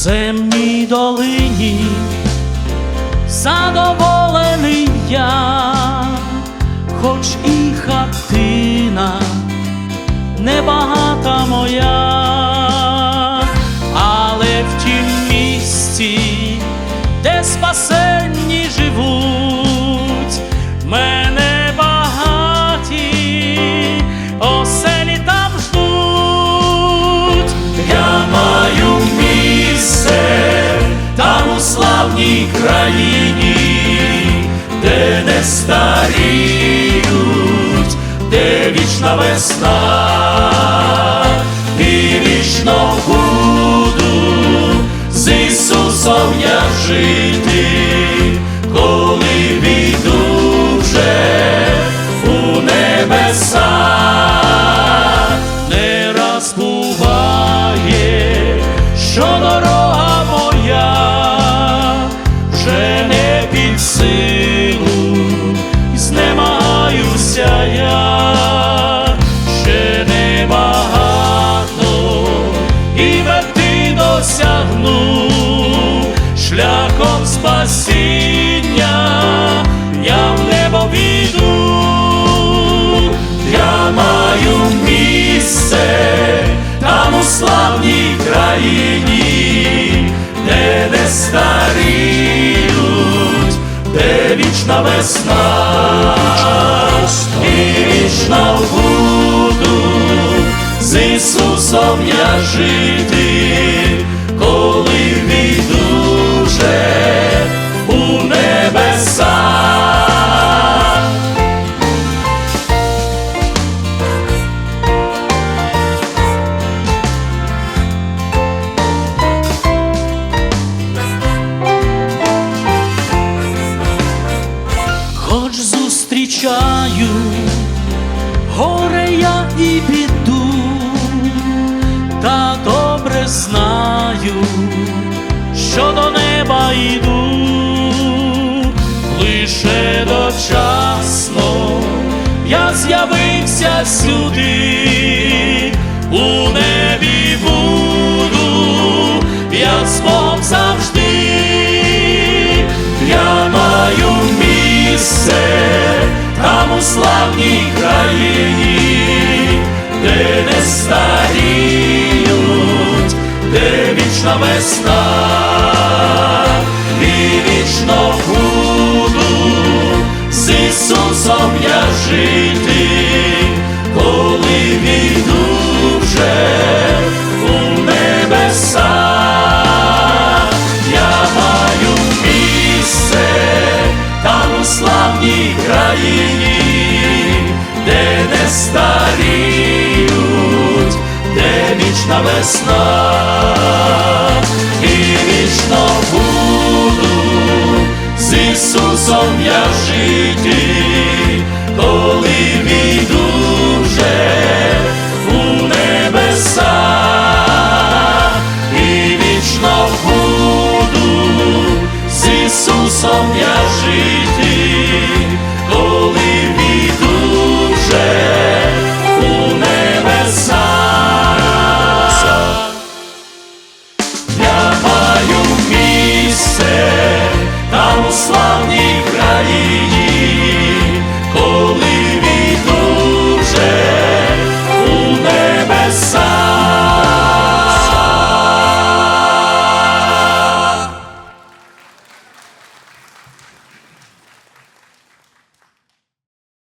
земній долині, задоволений я, хоч і хатина небагата моя, але в тім місці, де спасе. Славній країні, де не старіють, де вічна весна, і вічно буду з Ісусом я жити, коли війду вже у небеса. Не раз буває, що шляхом спасіння, я в небо війду, я маю місце там у славній країні, де не старіють, де вічна весна, Ісусом я жити, коли війду вже у небеса. Хоч зустрічаю горе я і біду, знаю, що до неба йду, лише дочасно я з'явився сюди, у небі буду, я з завжди, я маю місце там у славній країні, де не де вічна весна, і вічно буду. З Ісусом я жити, вічна весна, і вічно буду з Ісусом я жити, коли війду вже у небеса, і вічно буду з Ісусом я жити.